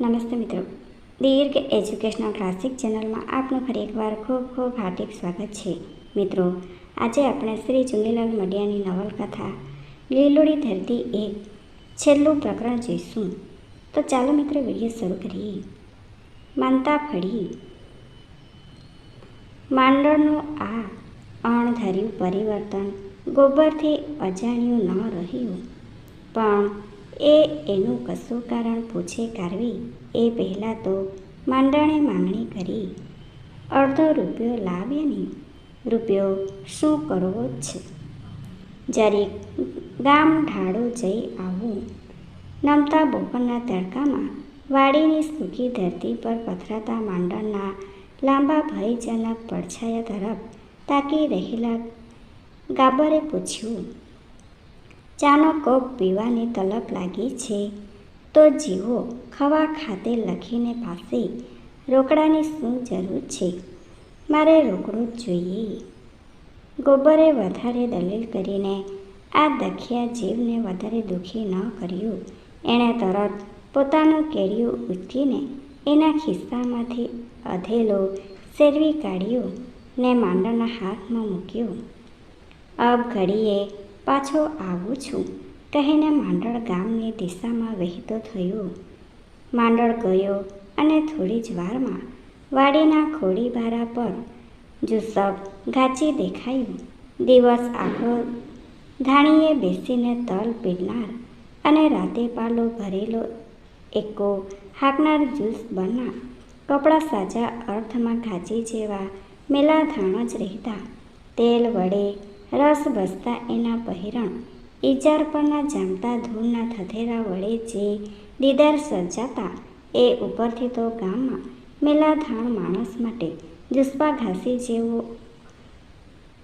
નમસ્તે મિત્રો. દીર્ઘ educational classic ચેનલમાં આપનું ફરી એકવાર ખૂબ ખૂબ હાર્દિક સ્વાગત છે. મિત્રો, આજે આપણે શ્રી ચુનીલાલ મડિયાની નવલકથા, લીલોડી ધરતી એક છેલ્લું પ્રકરણ જોઈશું. તો ચાલો મિત્રો વીડિયો શરૂ કરીએ. માનતા ફળી માંડળનું આ અણધાર્યું પરિવર્તન ગોબરથી અજાણ્યું ન રહ્યું. પણ એ એનું કશું કારણ પૂછે કારવી એ પહેલાં તો માંડણે માંગણી કરી. અડધો રૂપિયો લાવ્યાની રૂપિયો શું કરવો છે? જ્યારે ગામ ઢાળો જઈ આવું, નમતા બપોરના તડકામાં વાડીની સૂકી ધરતી પર પથરાતા માંડણના લાંબા ભયજનક પડછાયા તરફ તાકી રહેલા ગાબરે પૂછ્યું ચાનો કપ પીવાની તલપ લાગી છે. તો જીવો ખવા ખાતે લખીને પાસે રોકડાની શું જરૂર છે? મારે રોકડું જ જોઈએ. ગોબરે વધારે દલીલ કરીને આ દખિયા જીવને વધારે દુઃખી ન કર્યું. એણે તરત પોતાનું કેડિયું ઉચકીને એના ખિસ્સામાંથી અધેલો શેરવી કાઢ્યો ને માંડણના હાથમાં મૂક્યો. અબ ઘડીએ પાછો આવું છું. કહીને માંડળ ગામની દિશામાં વહેતો થયો. માંડળ ગયો અને થોડી જ વારમાં વાડીના ખોડીબારા પર જુસબ ગાચી દેખાયું, દિવસ આખો ધાણીએ બેસીને તલ પીડનાર અને રાતે પાલો ભરેલો એકો હાકનાર જ્યુસ બનનાર કપડાં સાચા અર્થમાં ઘાચી જેવા મેલા ધાણ જ રહેતા. તેલ વડે રસ બસતા એના પહેરણ ઈજાર પરના જામતા ધૂળના થથેરા વડે જે દીદાર સર્જાતા એ ઉપરથી તો ગામમાં મેલાધાણ માણસ માટે જુસ્પા ઘાસી જેવો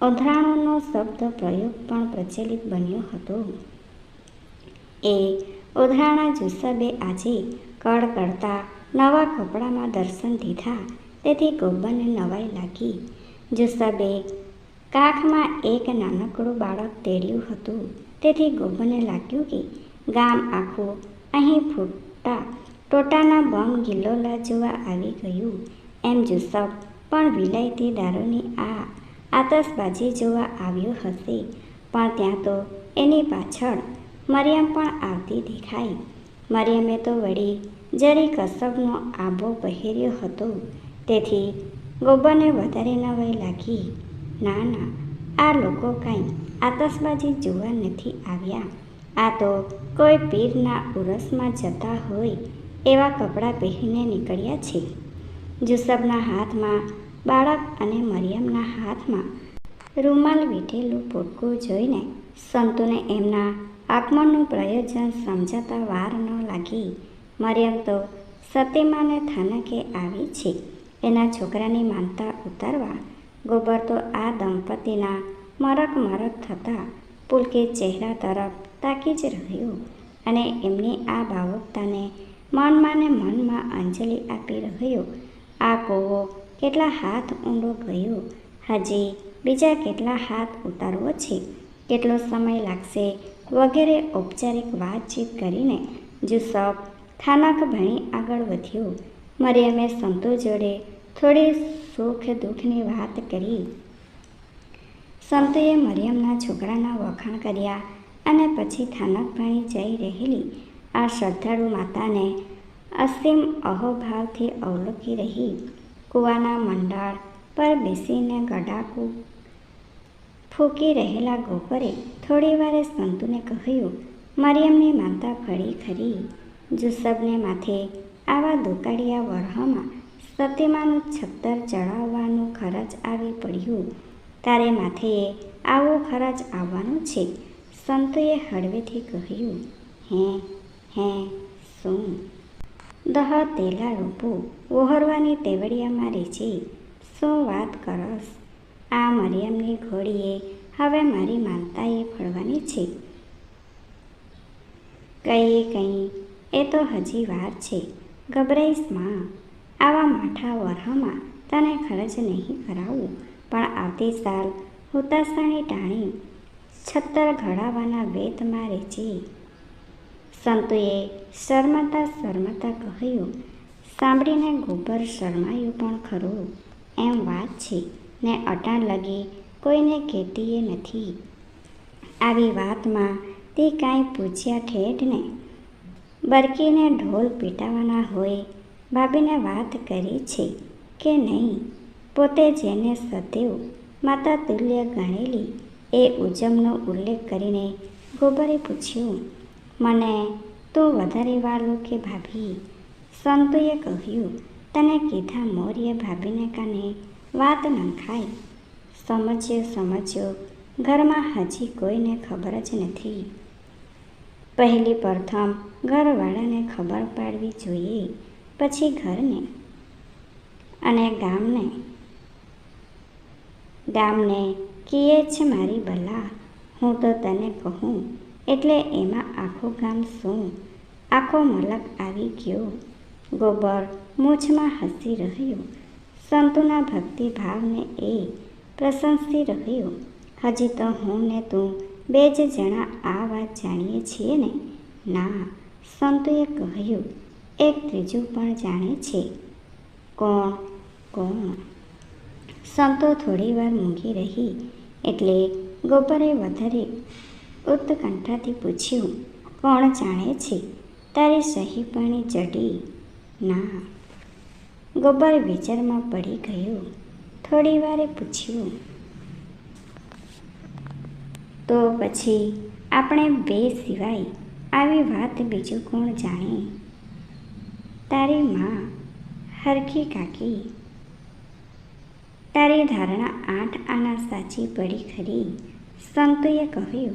ઓધરાણોનો શબ્દ પ્રયોગ પણ પ્રચલિત બન્યો હતો. એ ઓધરાણા જુસબે આજે કળ કરતા નવા કપડામાં દર્શન દીધા. તેથી ગોબરને નવાઈ લાગી. જુસ્સાબે કાખમાં એક નાનકડું બાળક તેડ્યું હતું. તેથી ગોબરને લાગ્યું કે ગામ આખું અહીં ફૂટતા ટોટાના બમ ગિલોલા જોવા આવી ગયું. એમ જુસબ પણ વિલાયતી દારૂની આ આતશબાજી જોવા આવ્યો હશે. પણ ત્યાં તો એની પાછળ મરિયમ પણ આવતી દેખાઈ. મરિયમે તો વળી જરી કસબનો આબો પહેર્યો હતો. તેથી ગોબરને વધારે નવાઈ લાગી. ના ના, આ લોકો કાંઈ આતશબાજી જોવા નથી આવ્યા. આ તો કોઈ પીરના ઉરસમાં જતા હોય એવા કપડાં પહેરીને નીકળ્યા છે. જુસબના હાથમાં, બાળક અને મરિયમના હાથમાં રૂમાલ વીઠેલું પોટકું જોઈને સંતુને એમના આગમનનું પ્રયોજન સમજાતા વાર ન લાગી. મરિયમ તો સતીમાને થાનકે આવી છે. એના છોકરાની માનતા ઉતારવા ગોબર તો આ દંપતીના મરક મરક થતા પુલકે ચહેરા તરફ તાકી જ રહ્યો અને એમની આ ભાવુકતાને મનમાં ને મનમાં અંજલિ આપી રહ્યો. આ કોવો કેટલા હાથ ઊંડો ગયો. હજી બીજા કેટલા હાથ ઉતારવો છે? કેટલો સમય લાગશે? વગેરે ઔપચારિક વાતચીત કરીને જુસબ થાનક ભણી આગળ વધ્યો. મરિયમે સંતો જોડે થોડી સુખ દુઃખની વાત કરી. સંતોએ મરિયમના છોકરાના વખાણ કર્યા અને પછી થાનક ભણી જઈ રહેલી આ શ્રદ્ધાળુ માતાને અસીમ અહોભાવથી અવલોકી રહી. કૂવાના મંડાળ પર બેસીને ગડાકુ ફૂંકી રહેલા ગોપરે થોડીવારે સંતુને કહ્યું, મરિયમની માતા ફળી ખરી. જુસબને માથે આવા દુકાળિયા વરહમાં સતીમાનું છત્તર ચડાવવાનું ખરચ આવી પડ્યું. તારે માથે આવો ખરચ આવવાનો છે. સંતોએ હળવેથી કહ્યું, હે હે શું દહ તેલા રૂપો વહોરવાની તેવડિયામાં છે શું વાત કરસ? આ મરિયમની ઘોડીએ હવે મારી માનતાએ ફળવાની છે. કહીએ કંઈ, એ તો હજી વાર છે. ગભરાઈશમાં. આવા માઠા વરહમાં તને ખર્ચ નહીં કરાવું, પણ આવતી સાલ હુતાસાણી ટાણી છત્તર ઘડાવાના વેતમાં રેચી સંતુએ શરમતા શરમતા કહ્યું, સાંભળીને ગોબર શરમાયું પણ ખરું. એમ વાત છે, ને અટાણ લગી કોઈને કહેતીએ નથી. આવી વાતમાં તે કાંઈ પૂછ્યા ઠેઠ ને બરકીને ઢોલ પીટાવાના હોય ભાભીને વાત કરી છે કે નહીં, પોતે જેને સદૈવ માતા તુલ્ય ગણેલી એ ઉજમનો ઉલ્લેખ કરીને ગોબરે પૂછ્યું, મને તું વધારે વાલો કે ભાભી, સંતુએ કહ્યું, તને કીધા મૌર્ય ભાભીને કાને વાત નંખાય સમજ્યો સમજ્યો, ઘરમાં હજી કોઈને ખબર જ નથી. પહેલી પ્રથમ ઘરવાળાને ખબર પાડવી જોઈએ. પછી ઘરને અને ગામને. ગામને કીએ છે મારી ભલા, હું તો તને કહું, એટલે એમાં આખું ગામ શું આખો મલક આવી ગયો. ગોબર મૂછમાં હસી રહ્યો. સંતુના ભક્તિભાવને એ પ્રશંસી રહ્યો. હજી તો હું ને તું બે જ જણા આ વાત જાણીએ છીએ ને? ના, સંતુએ કહ્યું એક ત્રીજું પણ જાણે છે. કોણ કોણ સંતો થોડી વાર મૂંગી રહી એટલે ગોબરે વધારે ઉત્કંઠાથી પૂછ્યું, કોણ જાણે છે? તારી સહીપણી ચડી ના. ગોબર વિચારમાં પડી ગયો. થોડી વારે પૂછ્યું, તો પછી આપણે બે સિવાય આવી વાત બીજું કોણ જાણે? તારી માં હરખી કાકી. તારી ધારણા આઠ આના સાચી પડી ખરી, સંતુએ કહ્યું.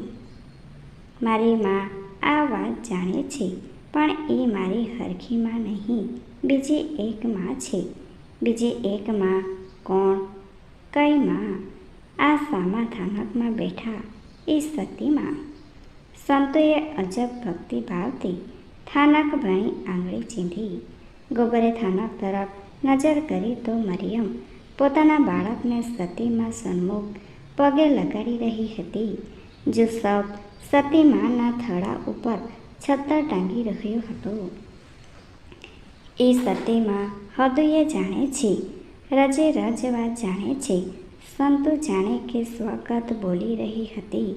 મારી માં આ વાત જાણે છે, પણ એ મારી હરખી માં નહીં, બીજી એક માં છે. બીજી એક માં કોણ? કઈ માં? આ સામા થાનકમાં બેઠા એ સતીમાં સંતોએ અજબ ભક્તિભાવથી થાનક ભાઈ આંગળી ચીંધી ગોબરે થાનક તરફ નજર કરી તો મરિયમ પોતાના બાળકને સતીમાં સન્મુખ પગે લગાડી રહી હતી. જુસફ સતીમાના થડા ઉપર છત્તર ટાંગી રહ્યો હતો. એ સતીમાં હૃદય જાણે છે, રજે રજ વાત જાણે છે, સંતુ જાણે કે સ્વગત બોલી રહી હતી.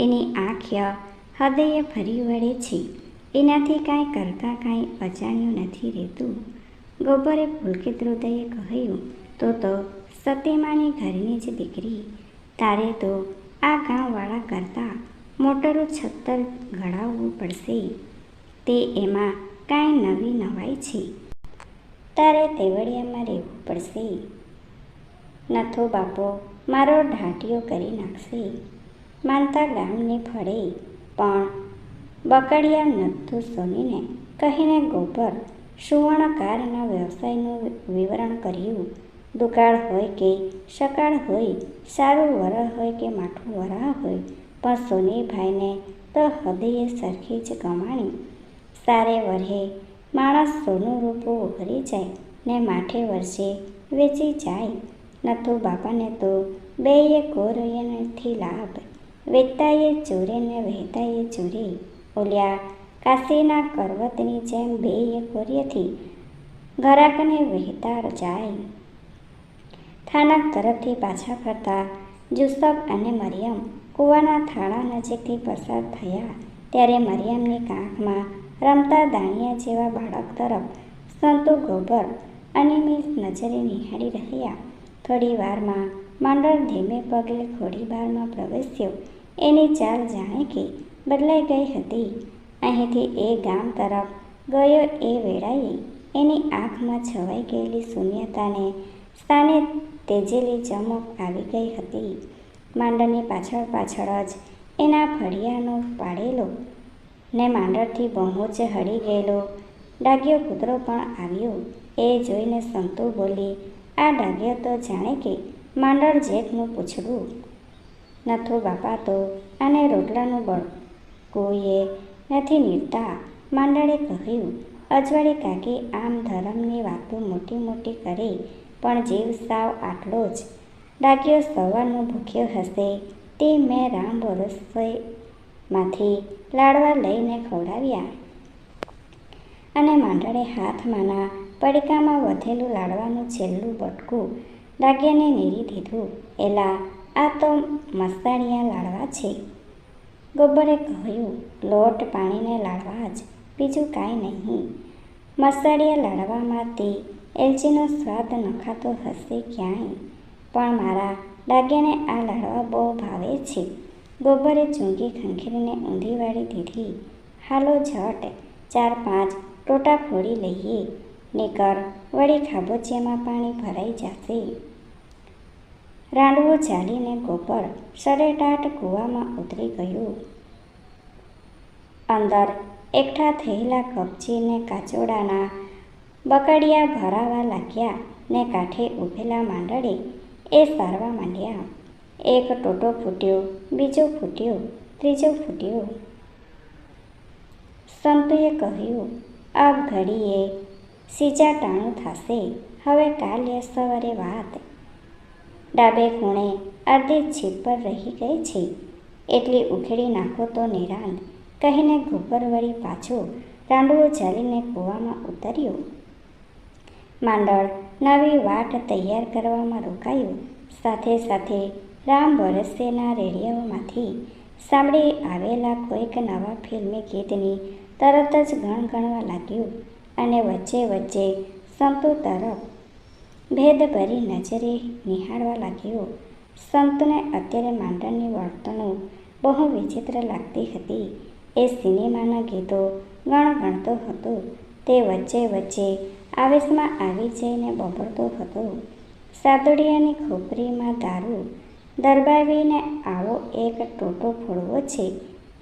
એની આંખ્ય હૃદયે ફરી વળે છે. એનાથી કાંઈ કરતાં કાંઈ અજાણ્યું નથી રહેતું. ગોબરે પુલકિત હૃદયે કહ્યું, તો તો સતીમાની ઘરની જ દીકરી. તારે તો આ ગામવાળા કરતાં મોટરું છત્તર ઘડાવવું પડશે. તે એમાં કાંઈ નવી નવાઈ છે. તારે તેવડિયામાં રહેવું પડશે. નથો બાપો મારો ઢાંટિયો કરી નાખશે. માનતા ગામની ફળે, પણ બકડિયા નથુ સોનીને કહીને ગોબર સુવર્ણકારના વ્યવસાયનું વિવરણ કર્યું. દુકાળ હોય કે સકાળ હોય, સારું વરહ હોય કે માઠું વરાહ હોય, પણ સોનીભાઈને તો હૃદયે સરખી જ કમાણી સારે વરહે માણસ સોનું રૂપું ઉભરી જાય ને માઠે વર્ષે વેચી જાય. નથુ બાપાને તો બેય કોરયનથી લાભ વેચતાએ ચોરે ને વહેતાએ ચોરે. ઓલ્યા કાશીના કરવતની જેમ બેય કોર્યથી ઘરાકને વહેતા જાય. થાનક તરફથી પાછા ફરતા જુસફ અને મરિયમ કૂવાના થાળા નજીકથી પસાર થયા. ત્યારે મરિયમની કાંખમાં રમતા દાણિયા જેવા બાળક તરફ સંતો ગોબર અનિયમિત નજરે નિહાળી રહ્યા. થોડી વારમાં માંડળ ધીમે પગલે ખોડીબારમાં પ્રવેશ્યો. એની ચાલ જાણે કે બદલાઈ ગઈ હતી. અહીંથી એ ગામ તરફ ગયો એ વેળાએ એની આંખમાં છવાઈ ગયેલી શૂન્યતાને સ્થાને તેજેલી ચમક આવી ગઈ હતી. માંડળની પાછળ પાછળ જ એના ફળિયાનો પાડેલો ને માંડળથી બહુચ હળી ગયેલો ડાગ્યો કૂતરો પણ આવ્યો. એ જોઈને સંતુ બોલી, આ ડાગ્યો તો જાણે કે માંડળ જેઠનું પૂછડું. નથું બાપા તો આને રોટલાનું બળકુએ નથી નીડતા માંડળે કહ્યું, અજવાળી કાકી, આમ ધર્મની વાતો મોટી મોટી કરી, પણ જીવ સાવ આટલો જ. ડાગ્યો સવારનો ભૂખ્યો હશે, તે મેં રામ ભરોસેમાંથી લાડવા લઈને ખવડાવ્યા. અને માંડળે હાથમાંના પડીકામાં વધેલું લાડવાનું છેલ્લું બટકું ડાગ્યાને નીરી દીધું, એલા, આ તો મસાળિયા લાડવા છે. ગોબરે કહ્યું, લોટ પાણીને લાડવા જ, બીજું કાંઈ નહીં. મસાળિયા લાડવામાં તે એલચીનો સ્વાદ નખાતો હશે ક્યાંય? પણ મારા દાગ્યાને આ લાડવા બહુ ભાવે છે. ગોબરે ચૂંગી ખંખેરીને ઊંધી વાળી દીધી. હાલો, ઝટ, ચાર પાંચ ટોટા ફોડી લઈએ. નીકર વળી ખાબોચિયામાં પાણી ભરાઈ જશે. રાંડવો ચાલીને ગોપર સરેટાટ કૂવામાં ઉતરી ગયું. અંદર એકઠા થયેલા કપચીને કાચોડાના બકડિયા ભરાવા લાગ્યા ને કાંઠે ઊભેલા માંડળે એ સારવા માંડ્યા. એક ટોટો ફૂટ્યો, બીજો ફૂટ્યો, ત્રીજો ફૂટ્યો. સંતુએ કહ્યું આ ઘડીએ સીજા ટાણું થશે. હવે કાલે સવારે વાત ડાબે ખૂણે અડધી છીપ પર રહી ગઈ છે. એટલી ઉખેડી નાખો તો નિરાંત. કહીને ગોબર વળી પાછો રાંડવો ચાલીને કૂવામાં ઉતર્યો. માંડળ નવી વાટ તૈયાર કરવામાં રોકાયું. સાથે સાથે રામ વરસેના રેડિયોમાંથી સાંભળી આવેલા કોઈક નવા ફિલ્મી ગીતની તરત જ ગણગણવા લાગ્યું અને વચ્ચે વચ્ચે સંતો તરફ ભેદભરી નજરે નિહાળવા લાગ્યો. સંતને અત્યારે માંડળની વર્તણૂક બહુ વિચિત્ર લાગતી હતી. એ સિનેમાના ગીતો ગણગણતો હતો. તે વચ્ચે વચ્ચે આવેશમાં આવી જઈને બબડતો હતો. સાદડિયાની ખોપરીમાં દારૂ દરબાવીને આવો એક ટોટો ફોડવો છે.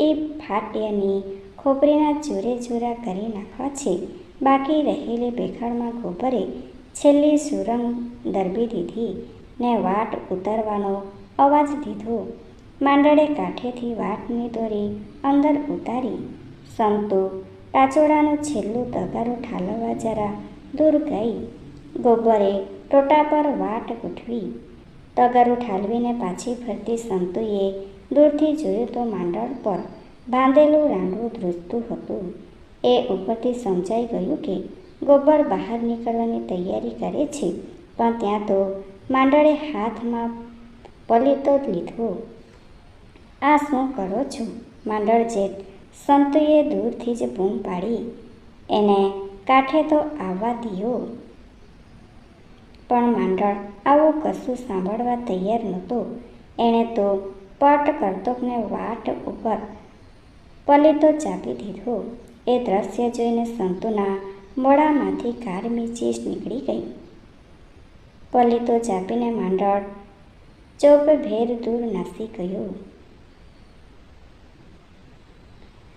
એ ફાટ્યાની ખોપરીના ચૂરે ચૂરા કરી નાખવા છે. બાકી રહેલી ભેખાડમાં ગોબરે છેલ્લી સુરંગ દરબી દીધી ને વાટ ઉતરવાનો અવાજ દીધો. માંડળે કાંઠેથી વાટની દોરી અંદર ઉતારી. સંતો ટાચોડાનું છેલ્લું તગારું ઠાલવવા જરા દૂર ગઈ. ગોબરે ટોટા પર વાટ ગોઠવી. તગારું ઠાલવીને પાછી ફરતી સંતુએ દૂરથી જોયું તો માંડળ પર બાંધેલું રાંડવું ધ્રુજતું હતું. એ ઉપરથી સમજાઈ ગયું કે ગોબર બહાર નીકળવાની તૈયારી કરે છે, પણ ત્યાં તો માંડળે હાથમાં પલીતો લીધો. આ શું કરો છો? માંડળ જેઠ સંતુએ દૂરથી જ બૂમ પાડી, એને કાંઠે તો આવવા દિયો. પણ માંડળ આવું કશું સાંભળવા તૈયાર નહોતો. એણે તો પટ કરતોકને વાટ ઉપર પલીતો ચાપી દીધો. એ દ્રશ્ય જોઈને સંતુના મોડામાંથી કારમી ચીસ નીકળી ગઈ. પલીતો ચાપીને માંડળ, ચોપ ભેર દૂર નાસી ગયો.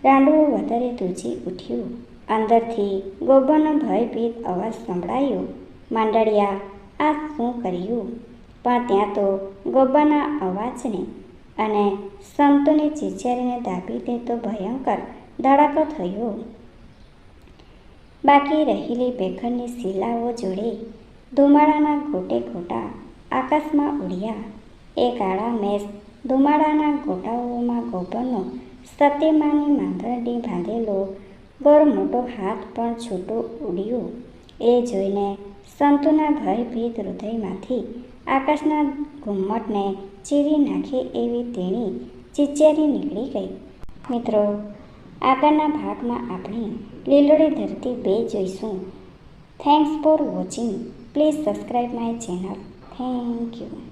રાંડવું વધારે દૂજી ઉઠ્યું. અંદરથી ગોબરનો ભયભીત અવાજ સંભળાયો, માંડળિયા, આ શું કર્યું? પણ ત્યાં તો ગોબરના અવાજને અને સંતોની ચીચેરીને દાબી દેતો ભયંકર ધડાકો થયો. બાકી રહેલી ભેખરની શિલાઓ જોડે ધુમાડાના ગોટે ગોટા આકાશમાં ઉડ્યા. એ કાળા મેષ ધુમાડાના ગોટાઓમાં ગોબરનો સતીમાની માંદરડી બાંધેલો ગોર મોટો હાથ પણ છૂટો ઉડ્યો. એ જોઈને સંતુના ભયભીત હૃદયમાંથી આકાશના ઘુમ્મટને ચીરી નાખે એવી તેણી ચીચેરી નીકળી ગઈ. મિત્રો આગળના ભાગમાં આપણે લીલોડી ધરતી બે જોઈશું. Thanks for watching please subscribe my channel thank you